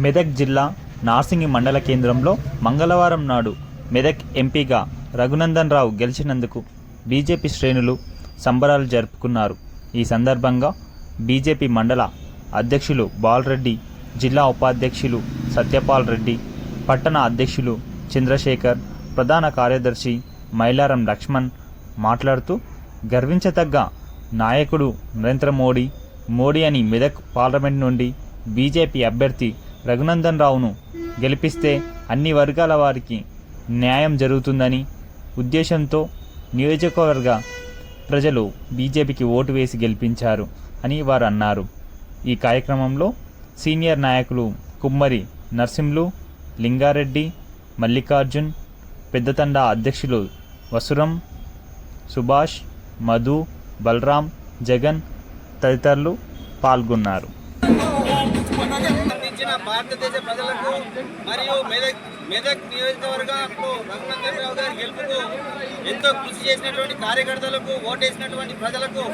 మెదక్ జిల్లా నార్సింగి మండల కేంద్రంలో మంగళవారం నాడు మెదక్ ఎంపీగా రఘునందన్ రావు గెలిచినందుకు బీజేపీ శ్రేణులు సంబరాలు జరుపుకున్నారు. ఈ సందర్భంగా బీజేపీ మండల అధ్యక్షులు బాలరెడ్డి జిల్లా ఉపాధ్యక్షులు సత్యపాల్ రెడ్డి పట్టణ అధ్యక్షులు చంద్రశేఖర్ ప్రధాన కార్యదర్శి మైలారం లక్ష్మణ్ మాట్లాడుతూ గర్వించతగ్గ నాయకుడు నరేంద్ర మోడీ మోడీ అని మెదక్ పార్లమెంట్ నుండి బీజేపీ అభ్యర్థి రఘునందన్ రావును గెలిపిస్తే అన్ని వర్గాల వారికి న్యాయం జరుగుతుందని ఉద్దేశంతో నియోజకవర్గ ప్రజలు బీజేపీకి ఓటు వేసి గెలిపించారు అని వారు అన్నారు ఈ కార్యక్రమంలో సీనియర్ నాయకులు కుమ్మరి నర్సింలు లింగారెడ్డి మల్లికార్జున్ పెద్దతండ అధ్యక్షులు వసురం సుభాష్ మధు బలరాం జగన్ తదితరులు పాల్గొన్నారు. భారతదేశ ప్రజలకు మరియు మెదక్ మెదక్ నియోజకవర్గంలో రఘునందన్ రావు గారి గెలుపుకు ఎంతో కృషి చేసినటువంటి కార్యకర్తలకు ఓటేసినటువంటి ప్రజలకు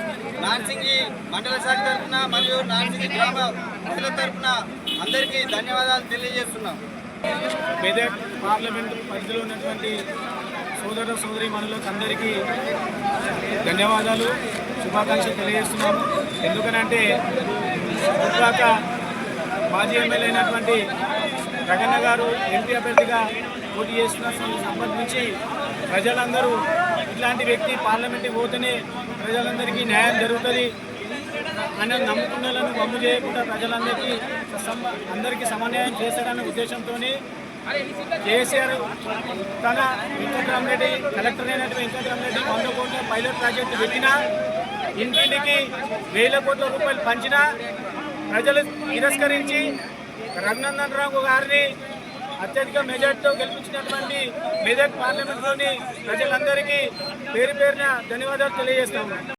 నాన్సింగి మండల శాఖ తరఫున మరియు నాన్సింగి గ్రామ ప్రజల తరఫున అందరికీ ధన్యవాదాలు తెలియజేస్తున్నాం. మెదక్ పార్లమెంట్ పరిధిలో ఉన్నటువంటి సోదర సోదరి మనులకు అందరికీ ధన్యవాదాలు శుభాకాంక్షలు తెలియజేస్తున్నాము. ఎందుకనంటే మాజీ ఎమ్మెల్యే అయినటువంటి జగన్న గారు ఎంపీ అభ్యర్థిగా పోటీ చేసిన సంబంధించి ప్రజలందరూ ఇట్లాంటి వ్యక్తి పార్లమెంట్కి పోతేనే ప్రజలందరికీ న్యాయం జరుగుతుంది అని నమ్ముకున్నలను వమ్ము చేయకుండా ప్రజలందరికీ అందరికీ సమన్వయం చేశారనే ఉద్దేశంతో కేసీఆర్ తన వెంకటరామరెడ్డి కలెక్టర్ అయినటువంటి వెంకటరామరెడ్డి వంద కోట్ల పైలట్ ప్రాజెక్టు పెట్టినా ఇంటింటికి వేల కోట్ల రూపాయలు పంచినా ప్రజలు తిరస్కరించి రఘునందన్ రావు గారిని అత్యధిక మెజార్టీతో గెలిపించినటువంటి మెదక్ పార్లమెంట్లోని ప్రజలందరికీ పేరు పేరున ధన్యవాదాలు తెలియజేస్తాము